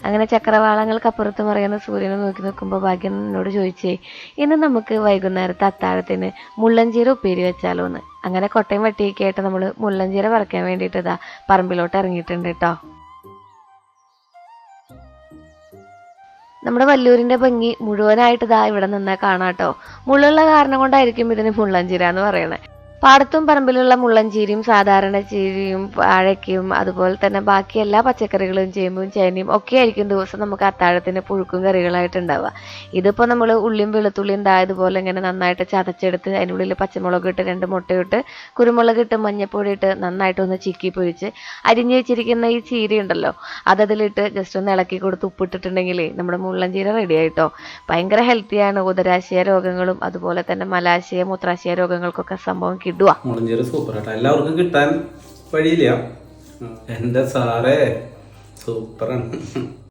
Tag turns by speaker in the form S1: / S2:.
S1: അങ്ങനെ ചക്രവാളങ്ങൾക്കപ്പുറത്ത് പറയുന്ന സൂര്യനെ നോക്കി നോക്കുമ്പോൾ ഭാഗ്യം എന്നോട് ചോദിച്ചേ ഇന്ന് നമുക്ക് വൈകുന്നേരത്തെ അത്താഴത്തിന് മുള്ളഞ്ചീര ഉപ്പേരി വെച്ചാലോ എന്ന് അങ്ങനെ കൊട്ടയും വട്ടിയൊക്കെ ആയിട്ട് നമ്മൾ മുള്ളഞ്ചീര പറിക്കാൻ വേണ്ടിയിട്ട് ഇതാ പറമ്പിലോട്ട് ഇറങ്ങിയിട്ടുണ്ട് കേട്ടോ നമ്മുടെ വല്ലൂരിന്റെ ഭംഗി മുഴുവനായിട്ട് ഇതാ ഇവിടെ നിന്നാ കാണാട്ടോ മുള്ളുള്ള കാരണം കൊണ്ടായിരിക്കും ഇതിന് മുള്ളഞ്ചീര എന്ന് പറയണത് പാടത്തും പറമ്പിലുള്ള മുള്ളഞ്ചീരിയും സാധാരണ ചീരിയും വാഴയ്ക്കയും അതുപോലെ തന്നെ ബാക്കി എല്ലാ പച്ചക്കറികളും ചേമ്പും ചേനയും ഒക്കെ ആയിരിക്കും ദിവസം നമുക്ക് അത്താഴത്തിന് പുഴുക്കും കറികളായിട്ട് ഉണ്ടാവുക. ഇതിപ്പോൾ നമ്മൾ ഉള്ളിയും വെളുത്തുള്ളിയും ദാ ഇങ്ങനെ നന്നായിട്ട് ചതച്ചെടുത്ത് അതിനുള്ളിൽ പച്ചമുളക് ഇട്ട് രണ്ട് മുട്ടയിട്ട് കുരുമുളക് ഇട്ട് മഞ്ഞപ്പൊടി ഇട്ട് നന്നായിട്ട് ഒന്ന് ചിക്കി പൊഴിച്ച് അരിഞ്ഞു വെച്ചിരിക്കുന്ന ഈ ചീര ഉണ്ടല്ലോ അതതിലിട്ട് ജസ്റ്റ് ഒന്ന് ഇളക്കി കൊടുത്ത് ഉപ്പിട്ടിട്ടുണ്ടെങ്കിൽ നമ്മുടെ മുള്ളഞ്ചീര റെഡി ആയിട്ടോ. ഭയങ്കര ഹെൽത്തിയാണ് ഉദരാശയ രോഗങ്ങളും അതുപോലെ തന്നെ മലാശയ മൂത്രാശയ രോഗങ്ങൾക്കൊക്കെ സംഭവം കിടുക
S2: മുളഞ്ചേരി സൂപ്പർ ആട്ടോ. എല്ലാവർക്കും കിട്ടാൻ വഴിയില്ല. എന്റെ സാറേ സൂപ്പറാണ്